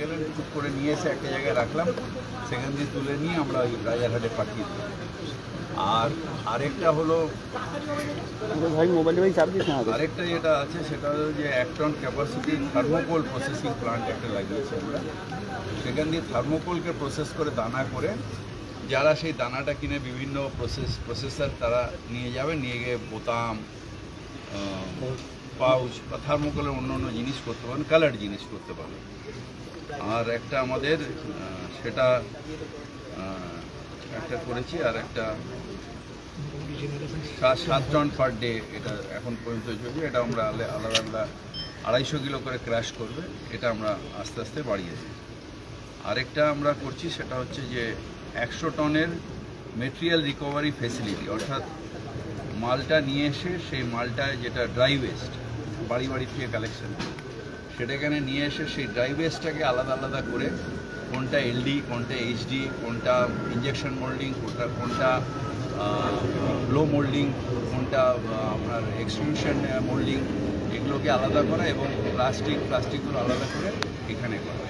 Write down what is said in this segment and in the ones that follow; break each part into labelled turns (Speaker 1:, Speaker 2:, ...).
Speaker 1: গেলেন টুক করে নিয়ে এসে একটা জায়গায় রাখলাম। সেখান দিয়ে তুলে নিয়ে আমরা ওই রাজারহাটে পাঠিয়ে দিই আর আরেকটা হলো
Speaker 2: ভাই মোবাইলে ভাই দিস না
Speaker 1: আরেকটা যেটা আছে সেটা হলো যে এক ton capacity thermocol processing plant একটা লাগিয়েছি আমরা। সেখান দিয়ে থার্মোকোলকে প্রসেস করে দানা করে যারা সেই দানাটা কিনে বিভিন্ন প্রসেস প্রসেসার তারা নিয়ে যাবে নিয়ে গিয়ে বোতাম পাউচ বা থার্মোকোলের অন্য অন্য জিনিস করতে পারেন কালার জিনিস করতে পারেন। আর একটা আমাদের সেটা একটা করেছি আর একটা সাত সাত টন পার ডে এটা এখন পর্যন্ত চলছে। এটা আমরা আলে- আলাদা আলাদা আড়াইশো কিলো করে ক্র্যাশ করবে। এটা আমরা আস্তে আস্তে বাড়িয়ে দিই আরেকটা আমরা করছি, সেটা হচ্ছে যে একশো টনের মেটেরিয়াল রিকভারি ফেসিলিটি অর্থাৎ মালটা নিয়ে এসে সেই মালটা যেটা ড্রাই ওয়েস্ট বাড়ি বাড়ি থেকে কালেকশন সেটা এখানে নিয়ে এসে সেই ড্রাই ওয়েস্টটাকে আলাদা আলাদা করে কোনটা এলডি কোনটা এইচডি কোনটা ইঞ্জেকশন মোল্ডিং কোনটা কোনটা লো মোল্ডিং কোনটা আপনার এক্সটেনশন মোল্ডিং এগুলোকে আলাদা করা এবং প্লাস্টিক প্লাস্টিকগুলো আলাদা করে এখানে করা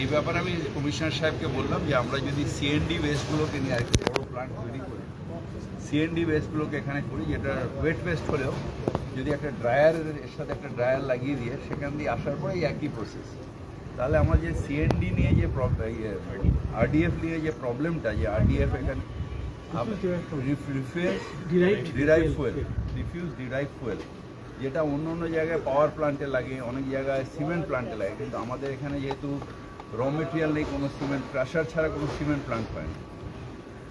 Speaker 1: এই ব্যাপারে আমি কমিশনার সাহেবকে বললাম যে আমরা যদি সিএনডি ওয়েস্টগুলোকে নিয়ে আরেকটু বড়ো প্ল্যান্ট তৈরি করি সিএনডি ওয়েস্টগুলোকে এখানে করি, যেটা ওয়েট ওয়েস্ট হলেও যদি একটা ড্রায়ারের এর সাথে একটা ড্রায়ার লাগিয়ে দিয়ে সেখান দিয়ে আসার পরে একই প্রসেস তাহলে আমার যে সিএনডি নিয়ে যে আরডিএফ নিয়ে যে প্রবলেমটা যে আরডিএফ এখানে derive fuel refuse derive fuel যেটা অন্য অন্য জায়গায় পাওয়ার প্লান্টে লাগে অনেক জায়গায় সিমেন্ট প্লান্টে লাগে কিন্তু আমাদের এখানে যেহেতু র মেটেরিয়াল নেই কোনো সিমেন্ট ক্রাশার ছাড়া কোনো সিমেন্ট প্লান্ট হয় না।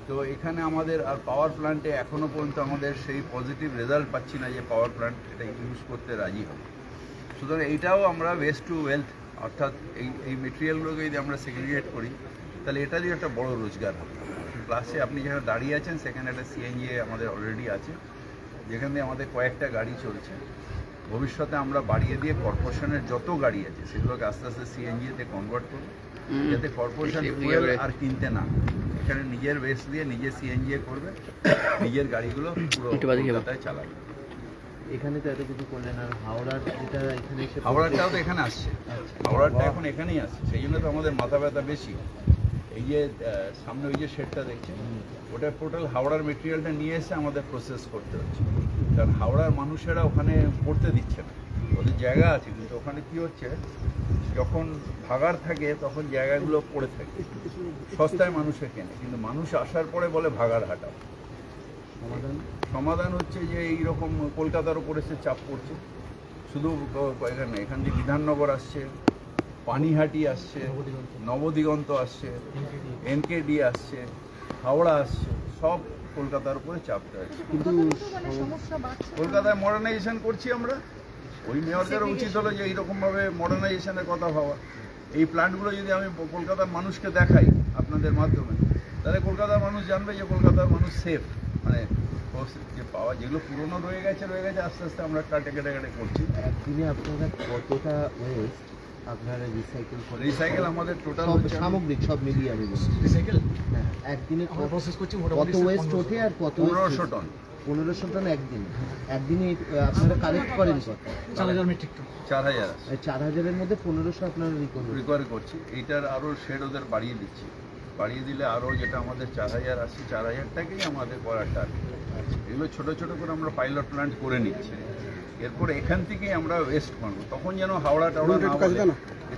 Speaker 1: তো এখানে আমাদের আর পাওয়ার প্ল্যান্টে এখনও পর্যন্ত আমাদের সেই পজিটিভ রেজাল্ট পাচ্ছি না যে পাওয়ার প্ল্যান্ট এটা ইউজ করতে রাজি হবে। সুতরাং এইটাও আমরা ওয়েস্ট টু ওয়েলথ অর্থাৎ এই এই মেটেরিয়ালগুলোকে যদি আমরা সেগ্রিগেট করি তাহলে এটা দিয়ে একটা বড় রোজগার হবে। প্লাসে আপনি যেখানে দাঁড়িয়ে আছেন সেখানে একটা সিএনজি আমাদের অলরেডি আছে যেখান দিয়ে আমাদের কয়েকটা গাড়ি চলছে। ভবিষ্যতে আমরা বাড়িয়ে দিয়ে কর্পোরেশনের যত গাড়ি আছে সেগুলোকে আস্তে আস্তে সিএনজিতে কনভার্ট করব। যাতে কর্পোরেশন ফুয়েল আর কিনতে না। এখানে নিজের ওয়েস্ট দিয়ে নিজে সিএনজি করবে নিজের গাড়িগুলো পুরো। কলকাতায় চালাবে।
Speaker 3: এখানে তো এত কিছু করলেন আর হাওড়ার যেটা এখানে এসে
Speaker 1: হাওড়াটাও তো এখানে আসছে। হাওড়াটা এখন এখানেই আসছে সেই জন্য তো আমাদের মাথা ব্যথা বেশি। এই যে সামনে ওই যে শেডটা দেখছেন ওটা টোটাল হাওড়ার মেটেরিয়ালটা নিয়ে এসে আমাদের প্রসেস করতে হচ্ছে। কারণ হাওড়ার মানুষেরা ওখানে পড়তে দিচ্ছে না। ওদের জায়গা আছে কিন্তু ওখানে কি হচ্ছে যখন ভাগার থাকে তখন জায়গাগুলো পড়ে থাকে। সস্তায় মানুষে কেনে কিন্তু মানুষ আসার পরে বলে ভাগার হাটাও।
Speaker 3: সমাধান?
Speaker 1: সমাধান হচ্ছে যে এইরকম কলকাতার উপরে সে চাপ পড়ছে। শুধু এখানে এখান দিয়ে বিধাননগর আসছে পানিহাটি আসছে নবদিগন্ত আসছে এনকেডি আসছে হাওড়া আসছে সব কলকাতার উপরে চাপটা আছে
Speaker 3: কিন্তু
Speaker 1: কলকাতায় মডার্নাইজেশন করছি আমরা। ওই মেয়রদেরও উচিত হলো যে এইরকমভাবে মডার্নাইজেশনের কথা ভাবা। এই প্ল্যান্টগুলো যদি আমি কলকাতার মানুষকে দেখাই আপনাদের মাধ্যমে তাহলে কলকাতার মানুষ জানবে যে কলকাতার মানুষ সেফ মানে যে পাওয়া যেগুলো পুরনো রয়ে গেছে রয়ে গেছে আস্তে আস্তে আমরা কাটে কেটে কেটে করছি।
Speaker 3: একদিনে আপনারা কতটা ওয়েস্ট আপনারা রিসাইকেল করেন?
Speaker 1: রিসাইকেল আমাদের টোটাল
Speaker 3: সামগ্রিক সব মিলিয়ে আমি বলছি।
Speaker 4: রিসাইকেল
Speaker 3: হ্যাঁ একদিনে
Speaker 4: প্রসেস করছি
Speaker 3: কত
Speaker 4: মোটামুটি
Speaker 3: ওয়েস্ট ওঠে আর কত
Speaker 1: পনেরোশো টন
Speaker 3: পনেরোশো টন একদিন। একদিনে আপনারা কালেক্ট করেন কত?
Speaker 4: চার হাজার মেট্রিক টন
Speaker 1: চার হাজার
Speaker 3: এই চার হাজারের মধ্যে পনেরোশো আপনারা রিকভার
Speaker 1: রিকভারি করছি। এইটার আরও শেড ওদের বাড়িয়ে দিচ্ছি। বাড়িয়ে দিলে আরও যেটা আমাদের চার হাজার আসছে চার হাজারটাকেই আমাদের করার টার্গেট এগুলো ছোটো ছোটো করে আমরা পাইলট প্ল্যান্ট করে নিচ্ছি। এরপর এখান থেকেই আমরা ওয়েস্ট করব। তখন যেন হাওড়া টাওড়া না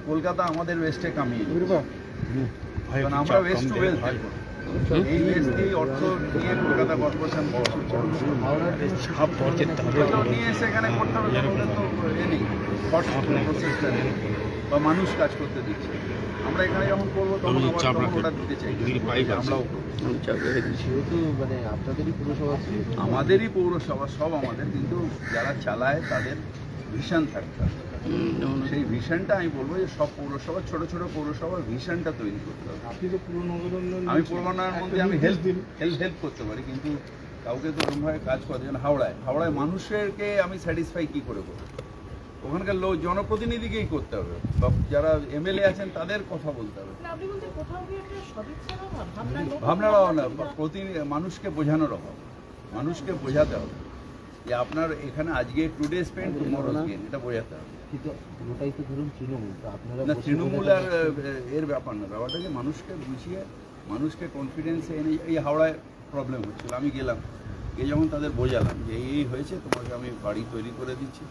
Speaker 1: কলকাতা আমাদের ওয়েস্টে কামিয়ে আমরা ওয়েস্ট টু ওয়েস্ট বা মানুষ কাজ করতে দিচ্ছে। আমরা এখানে যখন করব তখন আবার দিতে চাই। আমরাও করব।
Speaker 3: মানে আপনাদেরই পুরসভা
Speaker 1: আমাদেরই পৌরসভা সব আমাদের। কিন্তু যারা চালায় তাদের ভিশন থাকতে হবে। সেই ভিশনটা আমি বলব যে সব পৌরসভা ছোট ছোট পৌরসভার ভিশনটা তৈরি করতে হবে।
Speaker 4: আপনি তো পুরো নগর
Speaker 1: আমি পূর্বান্নার মধ্যে আমি হেল্প হেল্প হেল্প করতে পারি কিন্তু কাউকে তো ওরকমভাবে কাজ করতে যেন হাওড়ায় হাওড়ায় মানুষেরকে আমি স্যাটিসফাই কী করে করব? ওখানকার লোক জনপ্রতিনিধিকেই করতে হবে। বা যারা এমএলএ আছেন তাদের কথা বলতে হবে।
Speaker 5: ভাবনার
Speaker 1: অভাব না প্রতি মানুষকে বোঝানোর অভাব। মানুষকে বোঝাতে হবে। যে আপনার এখানে আজকে today spend tomorrow's gain এটা বোঝাতে হবে।
Speaker 3: কিন্তু পুরোটাই তো ধরুন তৃণমূল আপনারা
Speaker 1: না তৃণমূল আর এর ব্যাপার না ব্যাপারটা যে মানুষকে বুঝিয়ে মানুষকে কনফিডেন্সে এনে এই হাওড়ায় প্রবলেম হচ্ছিল আমি গেলাম গিয়ে যখন তাদের বোঝালাম যে এই এই হয়েছে তোমাকে আমি বাড়ি তৈরি করে দিচ্ছি।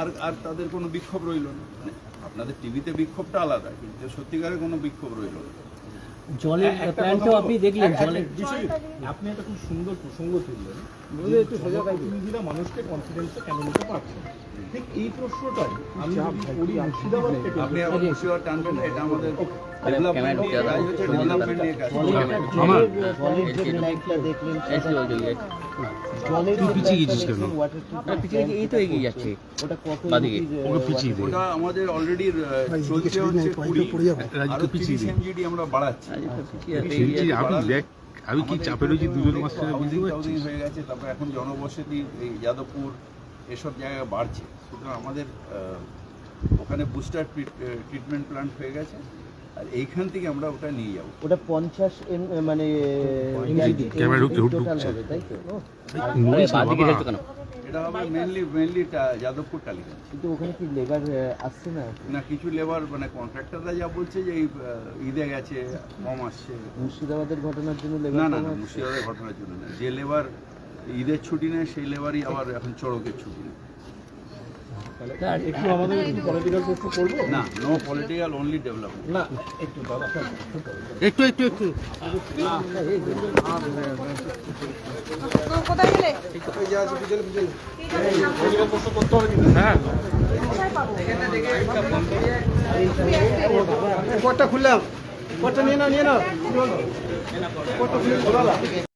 Speaker 1: আর আর তাদের কোনো বিক্ষোভ রইল না। মানে আপনাদের টিভিতে বিক্ষোভটা আলাদা কিন্তু সত্যিকারের কোনো বিক্ষোভ রইল না।
Speaker 2: জলের প্ল্যানটাও আপনি দেখলেন জলের
Speaker 4: আপনি একটা খুব সুন্দর প্রসঙ্গ তুললেন। প্রতিনিধিরা মানুষকে কনফিডেন্সে কেন নিতে পারছে? ঠিক এই প্রশ্নটাই আমি করি মুর্শিদাবাদ থেকে
Speaker 1: আপনি টানবেন এটা আমাদের
Speaker 2: এই তো এগিয়ে যাচ্ছে।
Speaker 3: ওটা কত
Speaker 2: বাদিকে।
Speaker 3: পিছিয়ে
Speaker 1: ওটা আমাদের অলরেডি চলছে হচ্ছে কুড়ি। আরও তিরিশ এমজিডি আমরা বাড়াচ্ছি।
Speaker 6: দেখ আমি কি চাপে রয়েছি দুজন মাস্টার বুঝতে পারছি
Speaker 1: হয়ে গেছে তারপর এখন জনবসতি এই যাদবপুর এসব জায়গায় বাড়ছে। সুতরাং আমাদের ওখানে বুস্টার ট্রিটমেন্ট প্ল্যান্ট হয়ে গেছে। আর এইখান থেকে আমরা ওটা নিয়ে যাব।
Speaker 3: ওটা পঞ্চাশ এম মানে
Speaker 6: ক্যামেরা ঢুকছে, ঢুকছে।
Speaker 3: তাই তো?
Speaker 1: এটা হবে মেনলি মেনলি যাদবপুর টালিগঞ্জ।
Speaker 3: কিন্তু ওখানে কি লেবার আসছে না?
Speaker 1: না কিছু লেবার মানে কন্ট্রাক্টররা যা বলছে যে এই ঈদে গেছে কম আসছে।
Speaker 3: মুর্শিদাবাদের ঘটনার জন্য
Speaker 1: না
Speaker 3: লেবার
Speaker 1: না না মুর্শিদাবাদের ঘটনার জন্য না। যে লেবার ঈদের ছুটি নেয় সেই লেবারই আবার এখন চড়কের ছুটি নেয়।
Speaker 4: একটু আমাদের একটু পলিটিক্যাল প্রশ্ন করব?
Speaker 1: না নো পলিটিক্যাল অনলি ডেভেলপমেন্ট
Speaker 4: না একটু দাদা
Speaker 6: একটু একটু একটু
Speaker 5: কোথায় গেলে?
Speaker 4: প্রশ্ন করতে হবে কিন্তু। হ্যাঁ।
Speaker 2: পটটা খুললাম। পটটা নিয়ে নাও নিয়ে নাও।